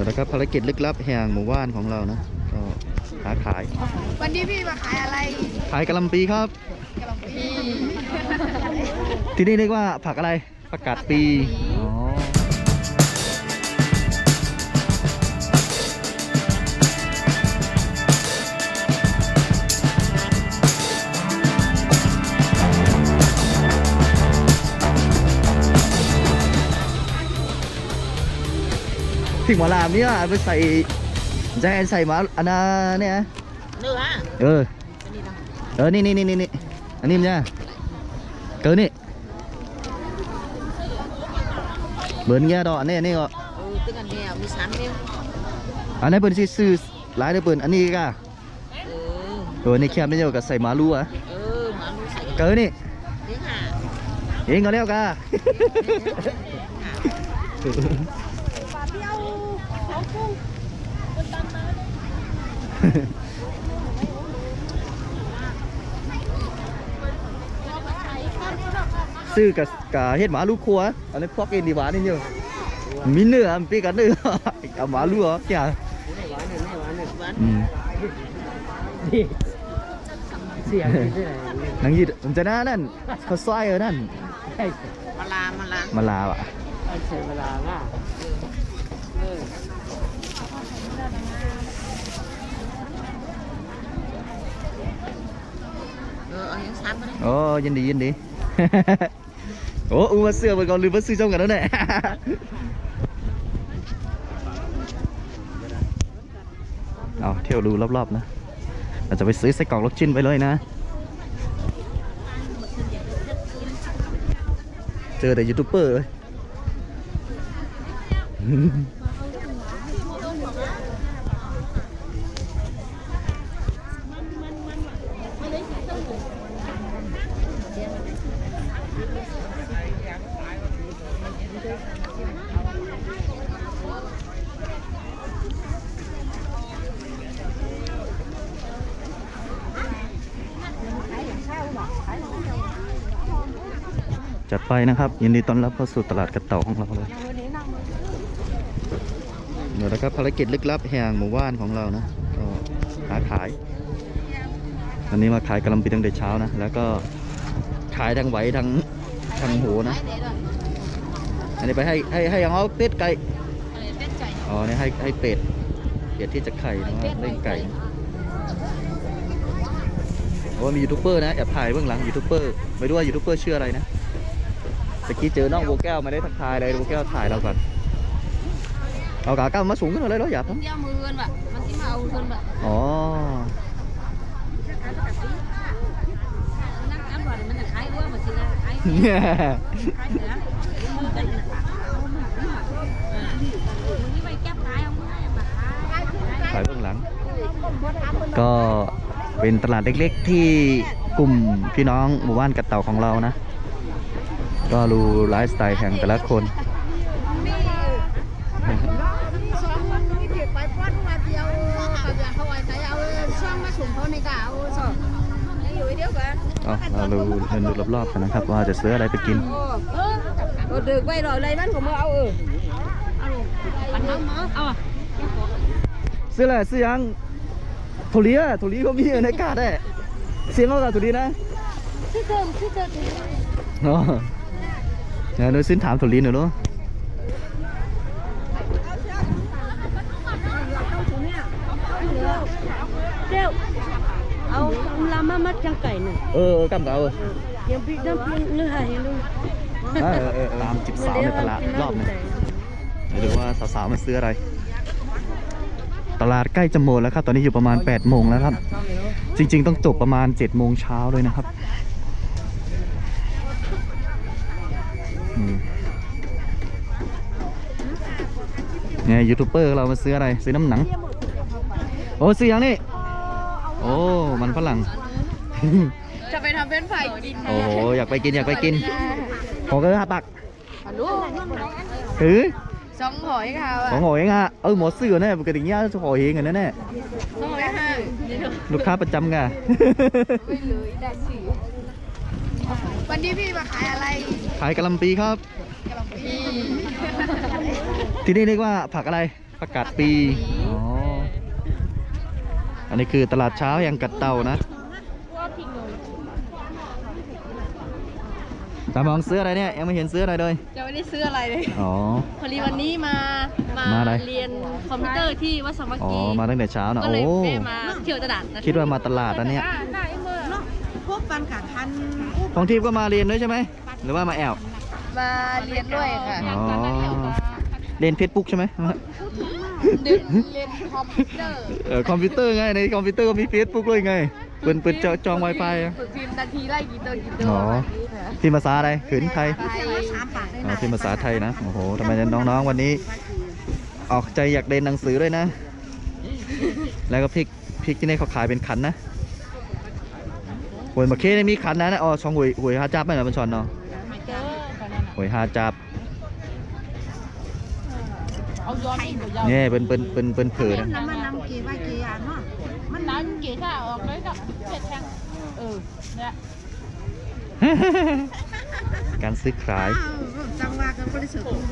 เดี๋ยวนะครับภารกิจลึกลับแห่งหมู่บ้านของเรานะก็หาขาย วันนี้พี่มาขายอะไร ขายกะหล่ำปีครับ กะหล่ำปี ที่นี่เรียกว่าผักอะไรผักกาดปี ถึงหมาลามเนี่ยเอาไปใส่จะให้ใส่หมาอันนาเนี่ยเนื้อเอออันนี้นะเออนี่นี่นี่นี่นี่อันนี้มันเนี่ยเกินนี่เบิร์นเงี้ยดอกอันนี้อันนี้ก็เออตึ้งอันเนี้ยมีสามนิ้วอันนี้เบิร์นสิซื้อหลายได้เบิร์นอันนี้ก็เออเออนี่แคบนี่เดียวกับใส่หมาลูอะเออหมาลูกใส่เกินนี่นิ้วห่าเองก็แล้วกะ ซื้อกับกับเฮ็ดหมาลูกครัวอันนี้พวกเอ็นดีหวานนี่เดียวมีเนื้อมีปีกันเนื้อเอาหมาลูกเหรอแกหวานอืมเสียงที่ไหนนังยีดมันจะน่านั่นเขาซอยเออนั่นใช่มาลามาลามาลาวอะใช้เวลาง่ะเออ เออเอาอย่างสามมาเลย โอ้ยินดียินดี โอ้อูมาเสื้อมันก่อนลืมมาซื้อจ้องกันแล้วเนี่ยเอาเที่ยวดูรอบๆนะเราจะไปซื้อไส้กรอกลูกชิ้นไปเลยนะ เจอแต่ยูทูบเบอร์เลย จัดไปนะครับยินดีต้อนรับเข้าสู่ตลาดกระเต่าของเราเลยเดี๋ยวนะครับภารกิจลึกลับแห่งหมู่บ้านของเรานะก็หาขายวันนี้มาขายกะหล่ำปีตั้งแต่เช้านะแล้วก็ ขายทั้งไหวทั้งทั้งหูนะ อันนี้ไปให้ให้ให้ยังเอาเป็ดไก่อ๋อนี่ให้ให้เป็ดเป็ดที่จะไข่นะเล่นไก่โอ้มียูทูบเบอร์นะแอบถ่ายเบื้องหลังยูทูบเบอร์ไม่รู้ว่ายูทูบเบอร์ชื่ออะไรนะตะกี้เจอน้องโบแก้วไม่ได้ทักทายเลยโบแก้วถ่ายเราก่อนเอากาก้าวมาสูงขึ้นมาเลยเหรออย่าผมยาวมือกันแบบมันที่มาเอาคนแบบอ๋อ ถ่ายเบื้องหลัง ก็เป็นตลาดเล็กๆที่กลุ่มพี่น้องหมู่บ้านกระเต่าของเรานะ ก็รู้ไลฟ์สไตล์แห่งแต่ละคนไปป้อนมาเดียวกับอยางเขาไว้ใจเอาช่องมาฉุมเขาในกะเอาสอง เดียวกันอ๋อเราดูเดินดูรอบๆกันนะครับ ว่าจะซื้ออะไรไปกินเออเออดึกไปหน่อยเลยมันก็มาเอาเออเอาปันน้ำมาเอาซื้ออะไรซื้อยังถั่วเหลียถั่วเหลียก็มีอยู่ในกาดได้เสียงเขากับถั่วเหลียนะที่เดิมที่เดิมอ๋อเดี๋ยวหนูซื้อถามถั่วเหลียหน่อยเนาะเดี๋ยว เอาลามามัดจังไก่หนึ่งเออเออกำกับเออยังพี่น้ำพี่เนื้อหายังดูเออเออเออตามจิบสาวในตลาดรอบหนึงเดี๋ยวดูว่าสาวๆมันซื้ออะไร ตลาดใกล้จะหมดแล้วครับ ตอนนี้อยู่ประมาณ8โมงแล้วครับ จริง ๆ ต้องจบประมาณ7โมงเช้าเลยนะครับอืมเนี่ยยูทูบเบอร์เรามาซื้ออะไร ซื้อน้ำหนัง โอ้ซื้อยังนี่ โอ้ มันฝรั่ง จะไปทำเป็นไผ่กินโอ้โห อยากไปกินอยากไปกิน ขอเกลือห้าปักลูกถือ สองหอยค่ะของหอยเองอะเออหมอซื้อเนี่ยปกติเนี้ยหอยเองกันแน่สองหอยค่ะๆลูกค้าประจำไงไม่เลยได้สิวันนี้พี่มาขายอะไร ขายกะหล่ำปีครับกะหล่ำปีที่นี่เรียกว่าผักอะไรประกาศปี อ๋ออันนี้คือตลาดเช้าแห่งกัดเต่านะตามองเสื้ออะไรเนี่ยยังไม่เห็นเสื้ออะไรเลยจะไม่ได้ซื้ออะไรเลยอ๋อพอดีวันนี้มามามาอะไรเรียนคอมพิวเตอร์ที่วัดสามัคอ๋อคีมาตั้งแต่เช้านะก็โอ้เลยแวะมาเที่ยวตลาดนะคิดว่ามาตลาดนะเนี่ยพวกปันขาทันของทีมก็มาเรียนด้วยใช่ไหมหรือว่ามาแอบมาเรียนด้วยค่ะอ๋อเรียนเฟซบุ๊กใช่ไหม เรียนเรียนคอมพิวเตอร์เออคอมพิวเตอร์ไงในคอมพิวเตอร์ก็มีเฟซบุ๊กเลยไงเปิดเปิดจอจอง Wi-Fi อะฝึกพิมพ์นาทีไล่กี่ตัวกี่ตัวอ๋อพิมพ์ภาษาอะไรขืนไทยไทยสามปากได้อ๋อพิมพ์ภาษาไทยนะโอ้โหทำไมน้องๆวันนี้ ออกใจอยากเรียนหนังสือด้วยนะ แล้วก็พริกพริกที่นี่เขาขายเป็นขันนะหวยมาเคนี่มีขันนะนะอ๋อช่องหวยหวยฮาจับไหมนะเป็นชอนเนาะหวยฮาจับ เอาย้อนไปเดี๋ยวเนี่ยเป็นเป็นเป็นเป็นเผือนะน้ำมันน้ำเกว่าเกียร์เนาะมันนั้นเก๋ค่ะออกเลยกับเผ็ดแทงเออเนี่ยการซื้อขายจังหวะกันบริสุทธิ์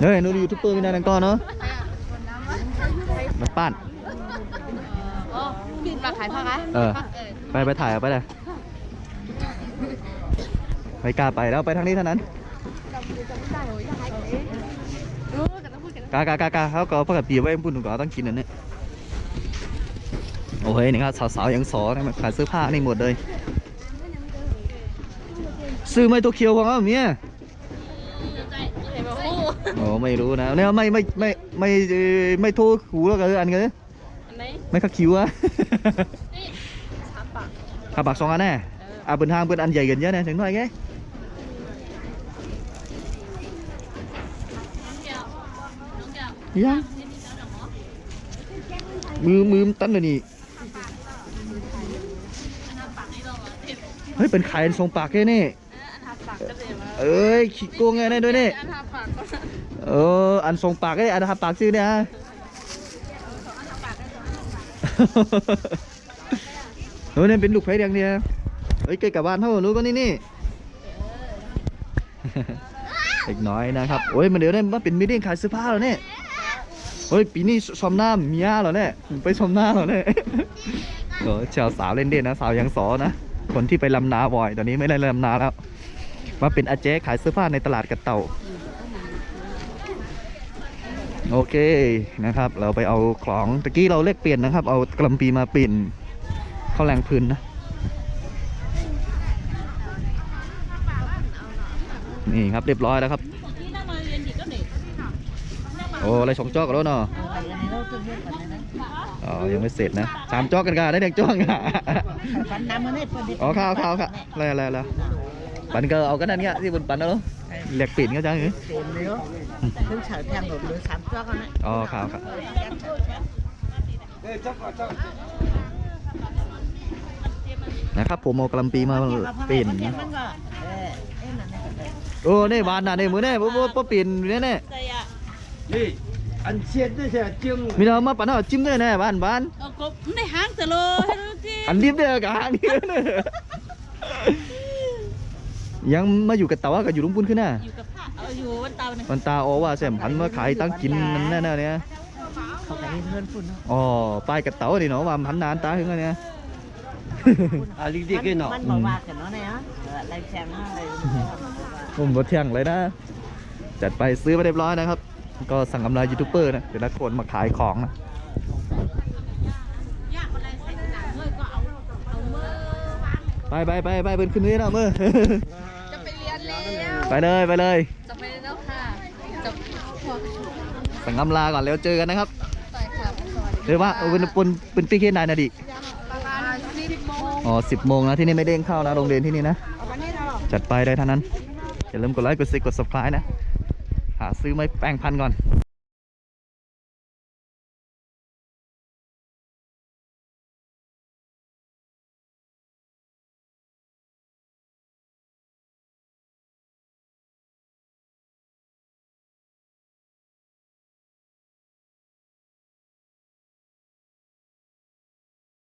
เฮ้ยนูดูยูทูบเบอร์ไม่ได้นังก้อนเนาะมาปั้นอ๋อบินมาขายผ้าคะเออ ไปไปถ่ายเอาไปเลย ไปกล้าไปแล้วไปทางนี้เท่านั้นรู้แต่ต้องพูดกันกากากากาเขาก็พักกับปีไว้ปุ่นก็ต้องกินอันนี้โอ้ยนี่ครับสาวๆยังสอนะมันขายเสื้อผ้านี่หมดเลยซื้อไม่ตัวเคียวของเขาเมียเห็นไหมคู่โอ้ไม่รู้นะเนี่ยไม่ไม่ไม่ไม่เอ่อไม่โทรหูแล้วกันอันกันอันไหนไม่ขักคิวอะนี่สามปากขับปากสองอันแน่อะบนทางเป็นอันใหญ่กันเยอะนะถึงหน่อยแก ยังมือมือมันตั้นเลยนี่เฮ้ยเป็นไข่ทรงปากแค่นี่อันทาปากก็เลยมาเอ้ยขี้โกงไงได้ด้วยนี่อันทาปากก็เอออันทรงปากไอ้อันทำปากชื่อเนี่ยฮะเฮ้ยนี่เป็นลูกไผ่แดงเนี่ยเฮ้ยใกล้กับบ้านเท่านู้นก็นี่นี่เล็กน้อยนะครับโอ้ยมันเดี๋ยวได้มาเป็นมิเดียงขายเสื้อผ้าแล้วเนี่ย เฮ้ยปีนี้ชมหน้าเมียเหรอเนี่ยไปชมหน้าเหรอเนี่ยเออชาวสาวเล่นเด่นนะสาวยังสอนะคนที่ไปลำนาบ่อยตอนนี้ไม่ได้ลำนาแล้ว มาเป็นอาเจ๊ขายเสื้อผ้าในตลาดกระเต่าโอเคนะครับ เราไปเอาของตะกี้เราเลขเปลี่ยนนะครับ เอากลัมปีมาเปลี่ยนเข้าแรงพื้นนะนี่ครับเรียบร้อยแล้วครับโอ้อะไรสองจอกกันแล้วเนาะอ๋อยังไม่เสร็จนะสามจอกกันกันได้เด็กจอกกันปันน้ำมันเนี่ยปันดิอ๋อข้าวข้าวค่ะแล้วแล้วแล้วปันก็เอากันนั่นเงี้ยที่บนปันนะลูกเหล็กปิ่นก็จังเหรอเต็มเลยเนาะเพิ่งเฉาแทงหลบเลยสามจ้อกนะอ๋อข้าวครับนะครับผมเอากลัมปีมาเปลี่ยนนะมันก็เออเอ็นนั่นโอ้นี่บานน่ะนี่มือนี่ปุ๊บปุ๊บเปลี่ยนเนี่ยเนี่ย นี่อันเชียนด้วยใช่จึงมีเรามาปั่นเอาจิ้มด้วยแน่บ้านบ้านเออกบในห้างแต่เลยให้ดูสิอันดิบเด้อกะอันนี้เนี่ยยังมาอยู่กับเต๋ากับอยู่ลุงปุ้นขึ้นน่ะอยู่กับผ้าเอาอยู่วันเตาเนี่ยมันตาโอว่าแซมพันมาขายตั้งกินนั่นแน่ๆเนี่ยเขาไปเพื่อนฝุ่นเนาะอ๋อป้ายกับเต๋าดิเนาะว่าพันนานตาถึงอันเนี้ยอาลิดิกเนาะมันบอกว่ากันเนาะเนี่ยอะไรแซงอะไรผมรถเที่ยงเลยนะจัดไปซื้อมาเรียบร้อยนะครับ ก็สั่งกำไรยูทูบเบอร์นะ เดี๋ยวนักคนมาขายของนะยากอะไรใส่หนังเลยก็เอาเอามือวางไปไปไปไปเป็นขึ้นนี้นะมือจะไปเรียนแล้วไปเลยไปเลยจะไปแล้วค่ะจะพอสั่งกำลาก่อนแล้วเจอกันนะครับไปค่ะสวัสดีเรียกว่าเอาเป็นปนเป็นปีเคนนายนาดิประมาณสิบโมงอ๋อสิบโมงนะที่นี่ไม่เด้งเข้านะโรงเรียนที่นี่นะ จัดไปได้เท่านั้น อย่าลืมกดไลค์กดซิกกด subscribe นะ หาซื้อไม้แป้งพันก่อน